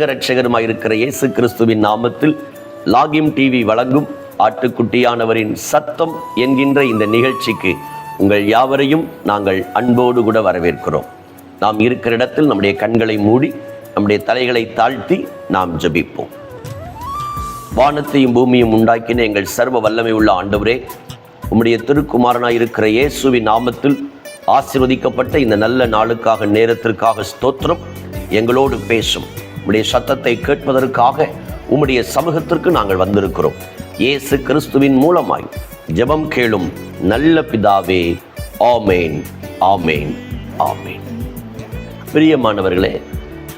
உலக இருக்கிற இயேசு கிறிஸ்துவின் நாமத்தில் லாகிம் டிவி வழங்கும் ஆட்டுக்குட்டியானவரின் சத்தம் என்கின்ற இந்த நிகழ்ச்சிக்கு உங்கள் யாவரையும் நாங்கள் அன்போடு கூட வரவேற்கிறோம். நாம் இருக்கிற இடத்தில் நம்முடைய கண்களை மூடி நம்முடைய தலைகளை தாழ்த்தி நாம் ஜபிப்போம். வானத்தையும் பூமியும் உண்டாக்கின எங்கள் சர்வ வல்லமை உள்ள ஆண்டவரே உம்முடைய திருக்குமாரனாய் இருக்கிற இயேசுவின் நாமத்தில் ஆசிர்வதிக்கப்பட்ட இந்த நல்ல நாளுக்காக நேரத்திற்காக ஸ்தோத்திரம். எங்களோடு பேசும். உம்முடைய சத்தத்தை கேட்பதற்காக உம்முடைய சமூகத்திற்கு நாங்கள் வந்திருக்கிறோம். இயேசு கிறிஸ்துவின் மூலமாய் ஜெபம் கேளும் நல்ல பிதாவே ஆமேன் ஆமேன் ஆமேன். பிரியமானவர்களே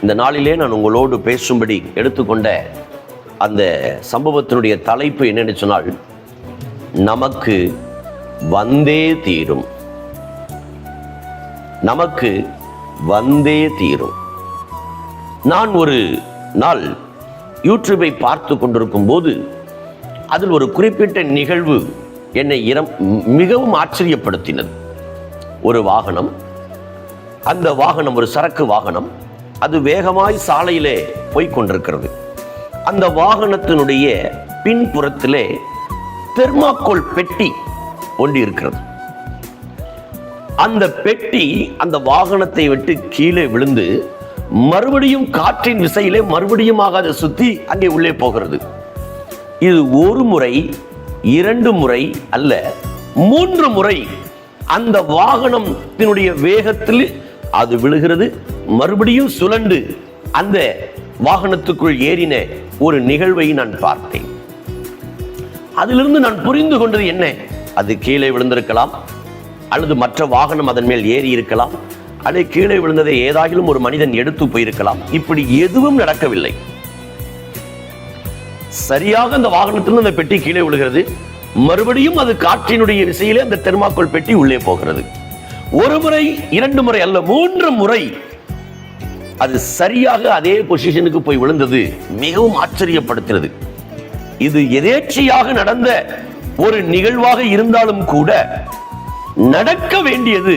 இந்த நாளிலே நான் உங்களோடு பேசும்படி எடுத்துக்கொண்ட அந்த சம்பவத்தினுடைய தலைப்பு என்னன்னு சொன்னால் நமக்கு வந்தே தீரும். நமக்கு வந்தே தீரும். நான் ஒரு நாள் யூடியூபை பார்த்து கொண்டிருக்கும் போது அதில் ஒரு குறிப்பிட்ட நிகழ்வு என்னை இரம் மிகவும் ஆச்சரியப்படுத்தினது. ஒரு வாகனம் அந்த வாகனம் ஒரு சரக்கு வாகனம் அது வேகமாய் சாலையிலே போய்க் கொண்டிருக்கிறது. அந்த வாகனத்தினுடைய பின்புறத்திலே தெர்மாக்கோல் பெட்டி ஒன்று இருக்கிறது. அந்த பெட்டி அந்த வாகனத்தை விட்டு கீழே விழுந்து மறுபடியும் காற்றின் விசையிலே மறுபடியும் அதை சுத்தி அங்கே உள்ளே போகிறது. இது ஒரு முறை இரண்டு முறை அல்ல மூன்று முறை அந்த வாகனத்தினுடைய வேகத்தில் அது விழுகிறது. மறுபடியும் சுழண்டு அந்த வாகனத்துக்குள் ஏறின ஒரு நிகழ்வை நான் பார்த்தேன். அதிலிருந்து நான் புரிந்து கொண்டது என்ன? அது கீழே விழுந்திருக்கலாம் அல்லது மற்ற வாகனம் அதன் மேல் ஏறி இருக்கலாம். அது கீழே விழுந்ததை ஏதாகிலும் ஒரு மனிதன் எடுத்து போயிருக்கலாம். இப்படி எதுவும் நடக்கவில்லை. சரியாக அந்த வாகனத்திலிருந்து அந்த பெட்டி கீழே விழுகிறது. மறுபடியும் அது காற்றினுடைய விசையிலே அந்த தெர்மாக்கோல் பெட்டி உள்ளே போகிறது. ஒரு முறை இரண்டு முறை அல்ல மூன்று முறை அது சரியாக அதே பொசிஷனுக்கு போய் விழுந்தது. மிகவும் ஆச்சரியப்படுத்தினது. இது எதேச்சையாக நடந்த ஒரு நிகழ்வாக இருந்தாலும் கூட நடக்க வேண்டியது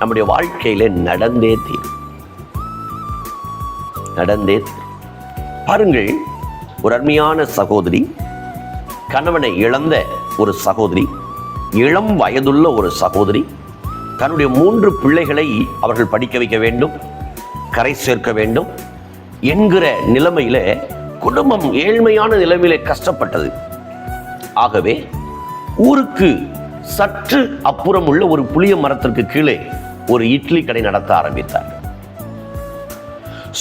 நம்முடைய வாழ்க்கையில நடந்தே தீரும். நடந்தே தீரும். பாருங்கள் ஒரு அருமையான சகோதரி கணவனை இழந்த ஒரு சகோதரி இளம் வயதுள்ள ஒரு சகோதரி தன்னுடைய மூன்று பிள்ளைகளை அவர்கள் படிக்க வைக்க வேண்டும் கரை சேர்க்க வேண்டும் என்கிற நிலைமையில குடும்பம் ஏழ்மையான நிலைமையில கஷ்டப்பட்டது. ஆகவே ஊருக்கு சற்று அப்புறம் உள்ள ஒரு புளிய மரத்திற்கு கீழே ஒரு இட்லி கடை நடத்த ஆரம்பித்தார்.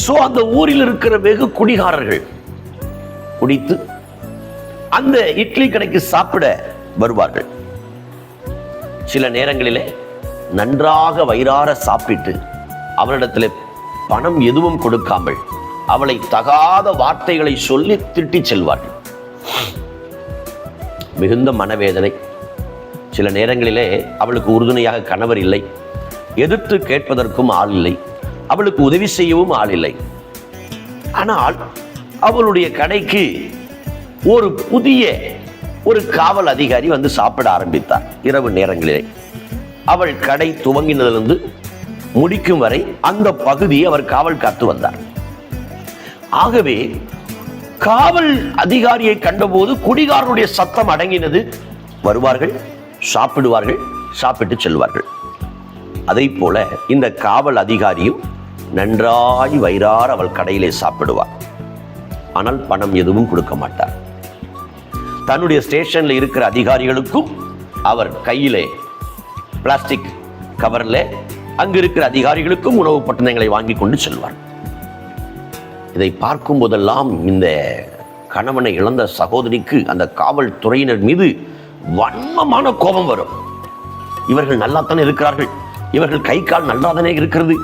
சோ அந்த ஊரில் இருக்கிற வெகு குடிகாரர்கள் குடித்து அந்த இட்லி கடைக்கு சாப்பிட வருவார்கள். சில நேரங்களிலே நன்றாக வயிறார சாப்பிட்டு அவளிடத்தில் பணம் எதுவும் கொடுக்காமல் அவளை தகாத வார்த்தைகளை சொல்லி திட்டிச் செல்வார்கள். மிகுந்த மனவேதனை. சில நேரங்களிலே அவளுக்கு உறுதுணையாக கணவர் இல்லை. எதிர்த்து கேட்பதற்கும் ஆள் இல்லை. அவளுக்கு உதவி செய்யவும் ஆள் இல்லை. ஆனால் அவளுடைய கடைக்கு ஒரு புதிய ஒரு காவல் அதிகாரி வந்து சாப்பிட ஆரம்பித்தார். இரவு நேரங்களிலே. அவள் கடை துவங்கினதிலிருந்து முடிக்கும் வரை அந்த பகுதியை அவர் காவல் காத்து வந்தார். ஆகவே காவல் அதிகாரியை கண்டபோது குடிகாரனுடைய சத்தம் அடங்கினது. வருவார்கள் சாப்பிடுவார்கள் சாப்பிட்டு செல்வார்கள். அதை போல இந்த காவல் அதிகாரியும் நன்றாய் வயிறார் அவள் கடையிலே சாப்பிடுவார். ஆனால் பணம் எதுவும் கொடுக்க மாட்டார். தன்னுடைய ஸ்டேஷன்ல இருக்கிற அதிகாரிகளுக்கும் அவர் கையிலே பிளாஸ்டிக் கவர்ல அங்கு இருக்கிற அதிகாரிகளுக்கும் உணவு பட்டணங்களை வாங்கி கொண்டு செல்வார். இதை பார்க்கும் போதெல்லாம் இந்த கணவனை இழந்த சகோதரிக்கு அந்த காவல்துறையினர் மீது வன்மமான கோபம் வரும். இவர்கள் நல்லா தானே இருக்கிறார்கள். இவர்கள் கை கால் நன்றாதனே இருக்கிறது?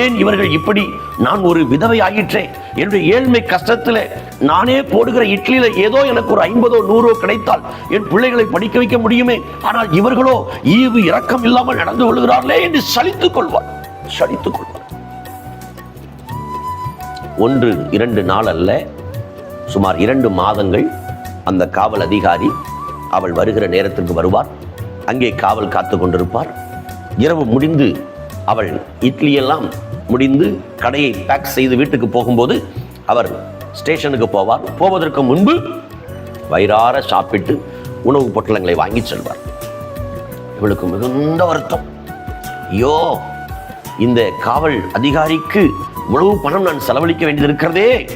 ஏன் இவர்கள் இப்படி நான் ஒரு விதவை ஆயிற்றேன் என்னுடைய ஏழ்மை கஷ்டத்துல நானே போடுகிற இட்லியில ஏதோ எனக்கு ஒரு ஐம்பதோ நூறோ கிடைத்தால் என் பிள்ளைகளை படிக்க வைக்க முடியுமே? ஆனால் இவர்களோ ஈவு இரக்கம் இல்லாமல் நடந்து கொள்கிறார்களே என்று சலித்துக் கொள்வார். சலித்துக் கொள்வார். ஒன்று இரண்டு நாள் அல்ல. சுமார் இரண்டு மாதங்கள் அந்த காவல் அதிகாரி அவள் வருகிற நேரத்திற்கு வருவார். அங்கே காவல் காத்து கொண்டிருப்பார். இரவு முடிந்து அவள் இட்லியெல்லாம் முடிந்து கடையை பேக் செய்து வீட்டுக்கு போகும்போது அவர் ஸ்டேஷனுக்கு போவார். போவதற்கு முன்பு வயிறார சாப்பிட்டு உணவு பொட்டலங்களை வாங்கி செல்வார். இவளுக்கு மிகுந்த வருத்தம். ஐயோ இந்த காவல் அதிகாரிக்கு இவ்வளவு பணம் நான் செலவழிக்க வேண்டியிருக்கிறதே.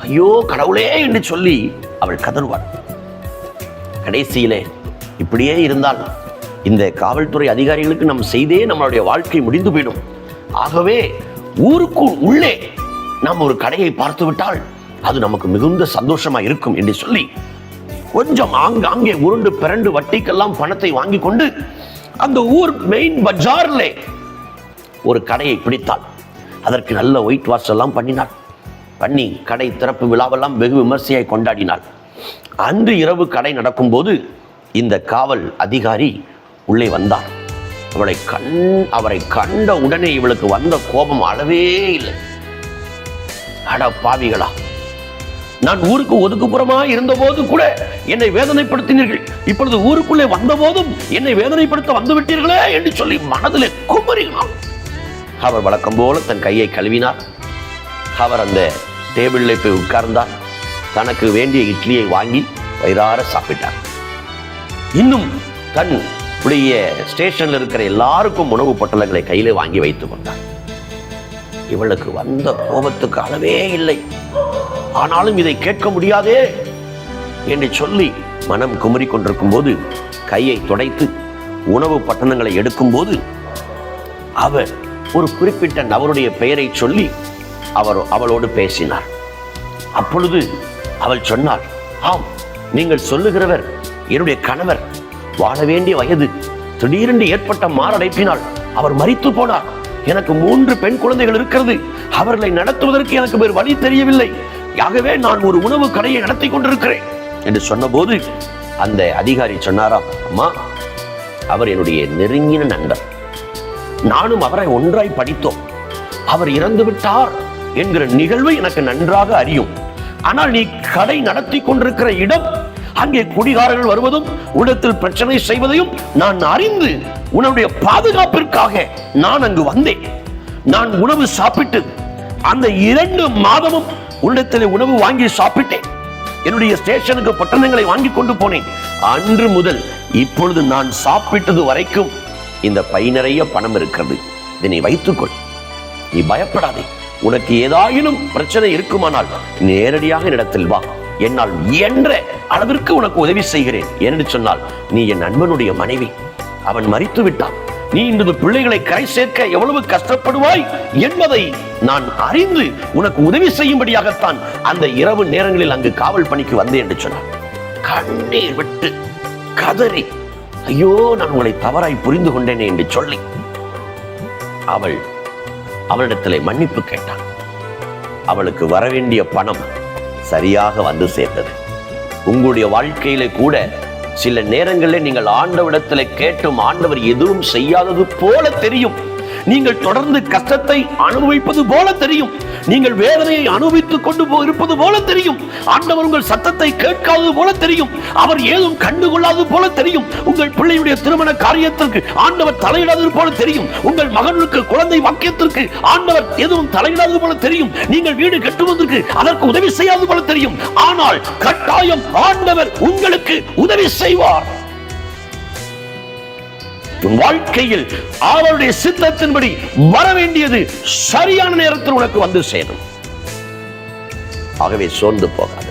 ஐயோ கடவுளே என்று சொல்லி அவள் கதறுவாள். கடைசியிலே இப்படியே இருந்தால் இந்த காவல்துறை அதிகாரிகளுக்கு நம் செய்தே நம்மளுடைய வாழ்க்கை முடிந்து போயிடும். ஆகவே ஊருக்கு உள்ளே நாம் ஒரு கடையை பார்த்து விட்டால் அது நமக்கு மிகுந்த சந்தோஷமா இருக்கும் என்று சொல்லி கொஞ்சம் ஆங்காங்கே உருண்டு பிறண்டு வட்டிக்கெல்லாம் பணத்தை வாங்கி கொண்டு அந்த ஊர் மெயின் பஜார்ல ஒரு கடையை பிடித்தாள். அதற்கு நல்ல ஒயிட் வாஷ் எல்லாம் பண்ணினாள். பண்ணி கடை திறப்பு விழாவெல்லாம் வெகு விமர்சையாய் கொண்டாடினாள். அன்று இரவு கடை நடக்கும்போது இந்த காவல் அதிகாரி உள்ளே வந்தார் அவளை கண் அவரை கண்ட உடனே இவளுக்கு வந்த கோபம் அளவே இல்லை. அட பாவிகளா நான் ஊருக்கு ஒதுக்குப்புறமா இருந்தபோது கூட என்னை வேதனைப்படுத்தினீர்கள். இப்பொழுது ஊருக்குள்ளே வந்தபோதும் என்னை வேதனைப்படுத்த வந்து விட்டீர்களே என்று சொல்லி மனதிலே குமரினான் அவர் வழக்கம் போல தன் கையை கழுவினார். அவர் அந்த டேபிளில் போய் உட்கார்ந்தார். தனக்கு வேண்டிய இட்லியை வாங்கி வயிறார சாப்பிட்டார். இன்னும் தன் உடைய ஸ்டேஷன்ல இருக்கிற எல்லாருக்கும் உணவு பொட்டலங்களை கையிலே வாங்கி வைத்து கொண்டார் இவளுக்கு வந்த கோபத்துக்கு அளவே இல்லை. ஆனாலும் இதை கேட்க முடியாதே என்று சொல்லி மனம் குமரி கொண்டிருக்கும் போது கையை துடைத்து உணவு பட்டணங்களை எடுக்கும்போது அவர் ஒரு குறிப்பிட்ட நபருடைய பெயரை சொல்லி அவர் அவளோடு பேசினார். அப்பொழுது அவள் சொன்னார் ஆம் நீங்கள் சொல்லுகிறவர் என்னுடைய கணவர். வாழ வேண்டிய வயது. திடீரென்று ஏற்பட்ட மாரடைப்பினால் அவர் மறித்து போனார். எனக்கு மூன்று பெண் குழந்தைகள் இருக்கிறது. அவர்களை நடத்துவதற்கு எனக்கு வேறு வழி தெரியவில்லை. ஆகவே நான் ஒரு உணவு கடையை நடத்தி கொண்டிருக்கிறேன் என்று சொன்னபோது அந்த அதிகாரி சொன்னாராம் அம்மா அவர் என்னுடைய நெருங்கின நண்பர். நானும் அவரை ஒன்றாய் படித்தோம். அவர் இறந்து விட்டார் என்கிற நிகழ்வு எனக்கு நன்றாக அறியும். ஆனால் நீ கடை நடத்தி கொண்டிருக்கிற இடம் அங்கே குடிகாரர்கள் வருவதும் உடத்தில் பிரச்சனை செய்வதையும் நான் அறிந்து உன்னுடைய பாதுகாப்பிற்காக நான் அங்கு வந்தேன். நான் உணவு சாப்பிட்டு அந்த இரண்டு மாதமும் உன்னிடத்தில் உணவு வாங்கி சாப்பிட்டேன். என்னுடைய ஸ்டேஷனுக்கு பட்டணங்களை வாங்கி கொண்டு போனேன். அன்று முதல் இப்பொழுது நான் சாப்பிட்டது வரைக்கும் இந்த பை நிறைய பணம் இருக்கிறது. இதனை வைத்துக்கொள். நீ பயப்படாதே. உனக்கு ஏதாயினும் பிரச்சனை இருக்குமானால் நேரடியாக இடத்தில் வா. என்னால் என்ற அளவிற்கு உனக்கு உதவி செய்கிறேன். என்று சொன்னால் நீ என் நண்பனுடைய மனைவி. அவன் மறித்து விட்டான் நீ இந்த பிள்ளைகளை கரை சேர்க்க எவ்வளவு கஷ்டப்படுவாய் என்பதை நான் அறிந்து உனக்கு உதவி செய்யும்படியாகத்தான் அந்த இரவு நேரங்களில் அங்கு காவல் பணிக்கு வந்தேன் என்று சொன்னான். கண்ணீர் விட்டு கதறி ஐயோ நான் உங்களை தவறாய் புரிந்து கொண்டேனே என்று சொல்லி அவள் அவளிடத்திலே மன்னிப்பு கேட்டான். அவளுக்கு வரவேண்டிய பணம் சரியாக வந்து சேர்ந்தது. உங்களுடைய வாழ்க்கையில கூட சில நேரங்களில் நீங்கள் ஆண்டவரிடத்தில் கேட்டும் ஆண்டவர் எதுவும் செய்யாதது போல தெரியும். நீங்கள் தொடர்ந்து கஷ்டத்தை அனுபவிப்பது போல தெரியும். நீங்கள் வேதனையை அனுபவித்துக் கொண்டு போ- இருப்பது போல தெரியும். ஆண்டவர் உங்கள் சத்தத்தை கேட்காதது போல தெரியும். அவர் ஏதும் கண்டுகொள்ளாதது போல தெரியும். உங்கள் பிள்ளையுடைய திருமண காரியத்திற்கு ஆண்டவர் தலையிடாதது போல தெரியும். உங்கள் மகனுக்கு குழந்தை வாக்கியத்திற்கு ஆண்டவர் எதுவும் தலையிடாதது போல தெரியும். நீங்கள் வீடு கட்டுவதற்கு அதற்கு உதவி செய்யாதது போல தெரியும். ஆனால் கட்டாயம் ஆண்டவர் உங்களுக்கு உதவி செய்வார். உன் வாழ்க்கையில் அவருடைய சித்தத்தின்படி வர வேண்டியது சரியான நேரத்தில் உனக்கு வந்து சேரும். ஆகவே சோர்ந்து போகாது.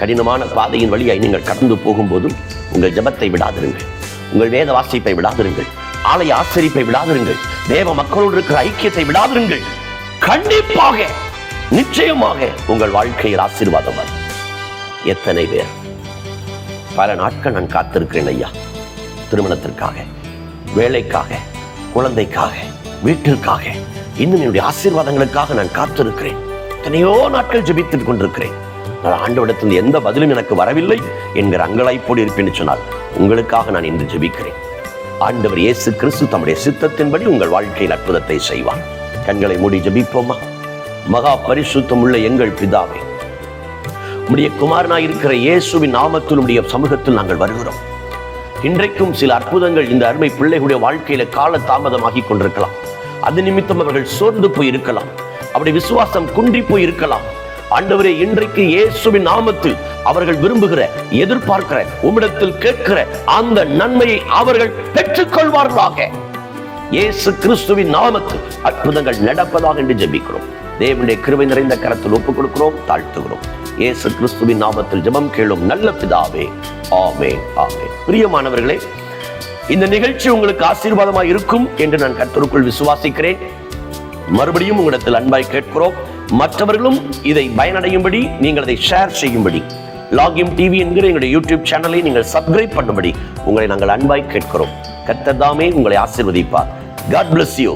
கடினமான பாதையின் வழியாய் நீங்கள் கடந்து போகும்போதும் உங்கள் ஜெபத்தை விடாதிருங்கள். உங்கள் வேத வாசிப்பை விடாதிருங்கள். ஆலய ஆச்சரிப்பை விடாதிருங்கள். தேவ மக்களோடு இருக்கிற ஐக்கியத்தை விடாதிருங்கள். கண்டிப்பாக நிச்சயமாக உங்கள் வாழ்க்கையில் ஆசீர்வாதம் எத்தனை பேர்? பல நாட்கள் நான் காத்திருக்கிறேன் ஐயா. திருமணத்திற்காக வேலைக்காக குழந்தைக்காக வீட்டிற்காக இன்னும் என்னுடைய ஆசீர்வாதங்களுக்காக நான் காத்திருக்கிறேன். எத்தனையோ நாட்கள் ஜெபித்துக் கொண்டிருக்கிறேன். நான் ஆண்டவிடத்தில் எந்த பதிலும் எனக்கு வரவில்லை என்கிற அங்கலாய்ப்போடு இருப்பேன் சொன்னால் உங்களுக்காக நான் இன்று ஜெபிக்கிறேன். ஆண்டவர் இயேசு கிறிஸ்து தம்முடைய சித்தத்தின்படி உங்கள் வாழ்க்கையில் அற்புதத்தை செய்வார். கண்களை மூடி ஜபிப்போமா? மகா பரிசுத்தம் உள்ள எங்கள் பிதாவே உம்முடைய குமாரனாய் இருக்கிற இயேசுவின் நாமத்தில் உடைய சமூகத்தில் நாங்கள் வருகிறோம். இன்றைக்கும் சில அற்புதங்கள் இந்த அருமை பிள்ளைகளுடைய வாழ்க்கையில கால தாமதமாகி கொண்டிருக்கலாம். அது நிமித்தம் அவர்கள் சோர்ந்து போய் இருக்கலாம் அப்படி விசுவாசம் குன்றி போய் இருக்கலாம் ஆண்டவரே இன்றைக்கு இயேசுவின் நாமத்தில் அவர்கள் விரும்புகிற எதிர்பார்க்கிற உம்மிடத்தில் கேட்கிற அந்த நன்மையை அவர்கள் பெற்றுக்கொள்வார்களாக. இயேசு கிறிஸ்துவின் நாமத்தில் அற்புதங்கள் நடப்பதாக என்று ஜெபிக்கிறோம். தேவனுடைய கிருபை நிறைந்த கரத்தில் ஒப்புக் கொடுக்கிறோம் தாழ்த்துகிறோம். இயேசு கிறிஸ்துவின் நாமத்தில் ஜெபம் கேளும் நல்ல பிதாவே. ஆமே ஆமே பிரியமானவர்களே இந்த நிகழ்ச்சி உங்களுக்கு ஆசீர்வாதமாக இருக்கும் என்று நான் கர்த்தருக்குள் விசுவாசிக்கிறேன். மறுபடியும் உங்களிடத்தில் அன்பாய் கேட்கிறோம். மற்றவர்களும் இதை பயனடையும்படி நீங்கள் அதை ஷேர் செய்யும்படி. லாகிம் டிவி என்கிற எங்களுடைய யூடியூப் சேனலை நீங்கள் சப்ஸ்கிரைப் பண்ணும்படி உங்களை நாங்கள் அன்பாய் கேட்கிறோம். கத்ததாமே உங்களை ஆசீர்வதிப்பார். God bless you